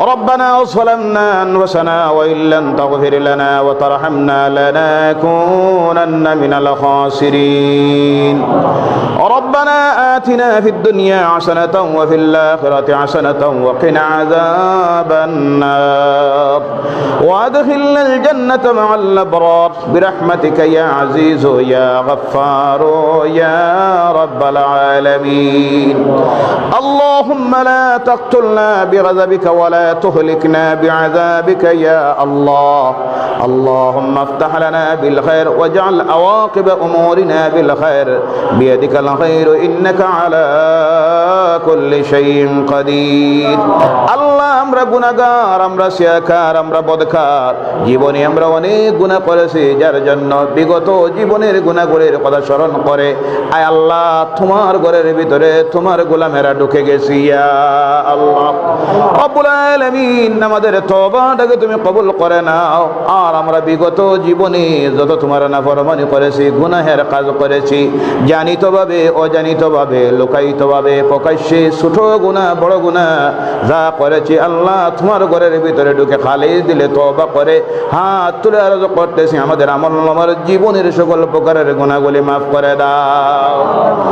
ربنا ظلمنا أنفسنا وإن لم تغفر لنا وترحمنا لنكونن من الخاسرين. ربنا آتنا في الدنيا حسنة وفي الآخرة حسنة وقنا عذاب النار. وأدخلنا الجنة مع الأبرار. برحمتك يا عزيز يا غفار يا رب العالمين. اللهم لا تقتلنا بغضبك ولا تهلكنا بعذابك يا الله اللهم افتح لنا بالخير واجعل عواقب أمورنا بالخير بيدك الخير إنك على كل شيء قدير আল্লাহ আমরা গুনাহগার আমরা শিয়াকার আমরা বদকার জীবনে আমরা অনেক গুনাহ করেছি যার জন্য বিগত জীবনের গুনাহগুলির কথা স্মরণ করে আয় আল্লাহ তোমার ঘরের ভিতরে তোমার গোলামেরা ঢুকে গেছি ইয়া আল্লাহ রব্বুল আলামিন, আমাদের তওবাটাকে তুমি কবুল করে নাও। আর আমরা বিগত জীবনে যত তোমার নাফরমানি করেছি, গুনাহের কাজ করেছি, জানিতভাবে, অজানিতভাবে, লোকায়িতভাবে, প্রকাশ্যে ছোট গুনাহ, বড় গুনাহ যা করেছি, আল্লাহ তোমার ঘরের ভিতরে ঢুকে খালি দিলে তওবা করে, হাত তুলে আরজ করতেছি, আমাদের আমল আমার জীবনের সকল প্রকারের গুণাগুলি মাফ করে দাও।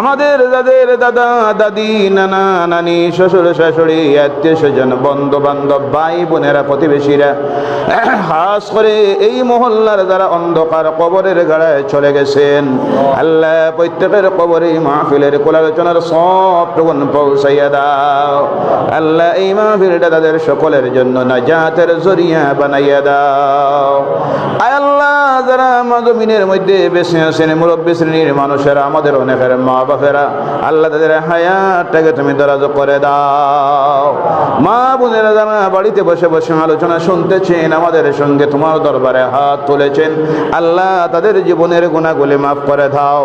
আমাদের যাদের দাদা, দাদি, নানা, নানি, শ্বশুর, শাশুড়ি, আত্মীয় স্বজন বন্ধু বান্ধব ভাই বোনেরা, প্রতিবেশীরা হাস করে এই মহল্লার যারা অন্ধকার কবরের গাড়ায় চলে গেছেন, আল্লাহ প্রত্যেকের কবরে মাহফিলের কোলালোচনার সব টুকুন পৌঁছাইয়া দাও। আল্লাহ এই মাহফিলটা তাদের সকলের জন্য নাজাতের জরিয়া বানাইয়া দাও। আল্লাহ, যারা মাদমিনের মধ্যে বেশি আছেন, মুরব্বী শ্রেণির মানুষেরা, আমাদের অনেকের মা বাপেরা আল্লাহ তাদের হায়াতটাকে তুমি দরাজ করে দাও। মা বোনেরা বাড়িতে বসে বসে আলোচনা শুনতেছেন, আমাদের সঙ্গে তোমার দরবারে হাত তুলেছেন, আল্লাহ তাদের জীবনের গুণাগুলি মাফ করে দাও।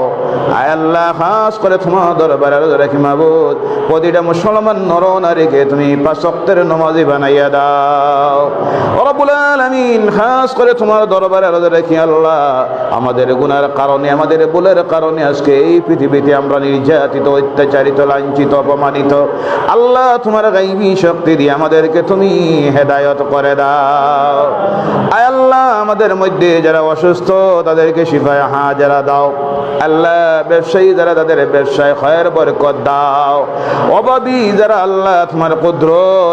আয় আল্লাহ, খাস করে তোমার দরবারে রাখি মাবুদ প্রতিটা মুসলমান নর নারীকে তুমি পাঁচক্তের নমাজি বানাইয়া দাও। রব্বুল আলামিন করে তোমার দরবারে রাখি আল্লাহ। আমাদের গুনার কারণে, আমাদের ভুলের কারণে আজকে এই পৃথিবীতে আমরা নির্যাতিত, অত্যাচারিত, লাঞ্ছিত, অপমানিত। আল্লাহ তোমার শক্তি দিয়ে আমাদেরকে তুমি হেদায়ত করে দাও। আয় আল্লাহ, আমাদের মধ্যে যারা অসুস্থ, তাদেরকে শিফায় হাজারা দাও। আল্লাহ, ব্যবসায়ী যারা তাদের ব্যবসায় বরকত দাও। যারা আল্লাহ তোমার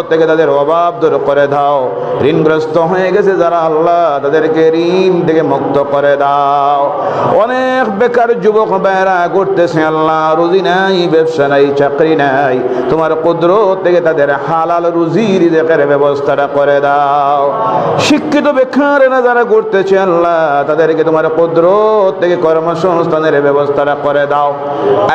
থেকে তাদের অভাব দূর করে দাও। ঋণগ্রস্ত হয়ে গেছে যারা আল্লাহ তাদেরকে ঋণ থেকে মুক্ত করে দাও। অনেক বেকার যুবক ভাইরা করতেছে আল্লাহ রুজি নাই, ব্যবসা নাই, চাকরি নাই। তোমার কুদ্র থেকে তাদের হালাল রুজির দেখার ব্যবস্থাটা করে দাও। শিক্ষিত বেকারেরা যারা করতেছে আল্লাহ তাদেরকে তোমার কুদ্র থেকে কর্মসংস্থানের ব্যবস্থাটা করে দাও।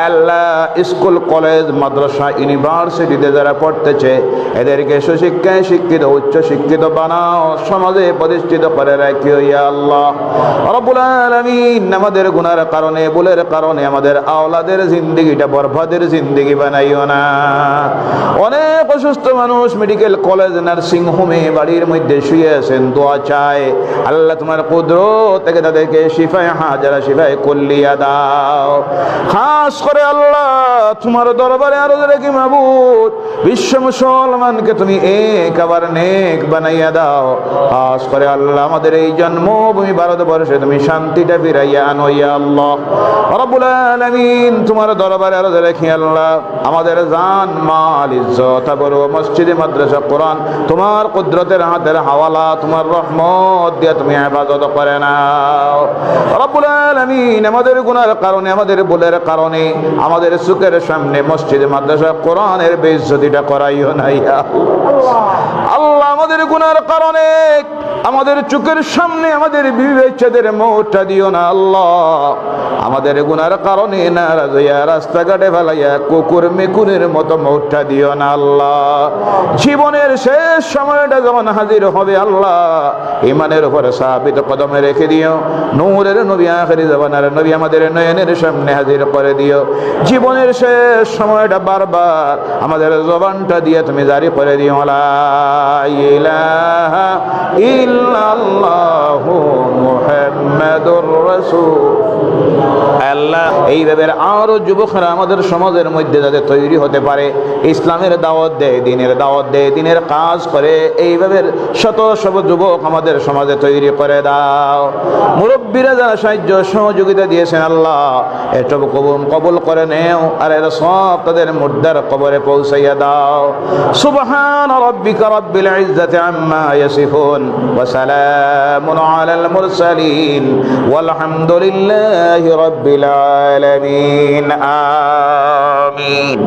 আল্লাহ স্কুল, কলেজ, মাদ্রাসা, ইউনিভার্সিটিতে যারা পড়তেছে, এদেরকে সুশিক্ষায় শিক্ষিত, উচ্চ শিক্ষিত বানাও, সমাজে প্রতিষ্ঠিত করে রাখি আল্লাহ। রব্বুল আলামিন আমাদের গুনার কারণে, ভুলের কারণে আমাদের আওলাদের জিন্দিগিটা বরবাদের জিন্দিগি বানাইও না। অনেক অসুস্থ মানুষ মেডিকেল কলেজ নার্সিং হোমে বাড়ির মধ্যে শুয়ে আছেন, দোয়া চায়। আল্লাহ তোমার কুদ্র থেকে তাদেরকে শিফায়, হাজারা শিফায় কল্লিয়া দাও। খাস করে আল্লাহ, তোমার দরবারে আরও রেখে মাবুদ? বিশ্ব মুসলমানকে তুমি এক আবার নেক বানাইয়া দাও। খাস করে আল্লাহ, আমাদের এই জন্মভূমি ভারতবর্ষে তুমি শান্তিটা ফিরাইয়া আনো, ইয়া আল্লাহ। রব্বুল আলামিন তোমার দরবারে আরও রেখে আল্লাহ, আমাদের জান, মাল, ইজ্জত বড় মসজিদে মাদ্রাসা, কোরআন, তোমার কুদরতের হাতের হাওয়ালা, তোমার রহমত দিয়ে তুমি হেফাজত করে নাও। রব্বুল আলামিন আমাদের গুনার কারণে, আমাদের ভুলের কারণে, আমাদের সুখের সামনে মসজিদে, মাদ্রাসা, কোরআনের বেইজ্জতিটা করাইও নাই আল্লাহ আমাদের গুনার কারণে আমাদের চোখের সামনে আমাদের বিবেচদের মৌটা দিও না আল্লাহ। আমাদের গুনার কারণে নারাজ হইয়া রাস্তাঘাটে ফেলাইয়া কুকুর মেকুরের মতো মৌটা দিও না আল্লাহ। জীবনের শেষ সময়টা যখন হাজির হবে আল্লাহ, ইমানের উপরে সাবিত কদমে রেখে দিও। নূরের নবী, আখেরি জবানার নবী আমাদের নয়নের সামনে হাজির করে দিও। জীবনের শেষ সময়টা বারবার আমাদের জবানটা দিয়ে তুমি জারি করে দিও। লা ইলাহা الله محمد رسول আল্লাহ এইভাবে আরও যুবকরা আমাদের সমাজের মধ্যে যাতে তৈরি হতে পারে, ইসলামের দাওয়াত দেয়, দিনের দাওয়াত দেয়, দিনের কাজ করে এইভাবে শত শত যুবক আমাদের সমাজে তৈরি করে দাও। মুরব্বীরা যারা সাহায্য, সহযোগিতা দিয়েছেন আল্লাহ, এসব কবুল কবুল করে নেও, আর এরা সব তাদের মুদ্রার কবরে পৌঁছাইয়া দাও। সুবহান রব্বিকা রব্বিল ইজ্জাতি আম্মা ইয়াসিফুন, ওয়া সালামুন আলাল মুরসালিন ওয়াল হামদুলিল্লাহ لله رب العالمين. آمين.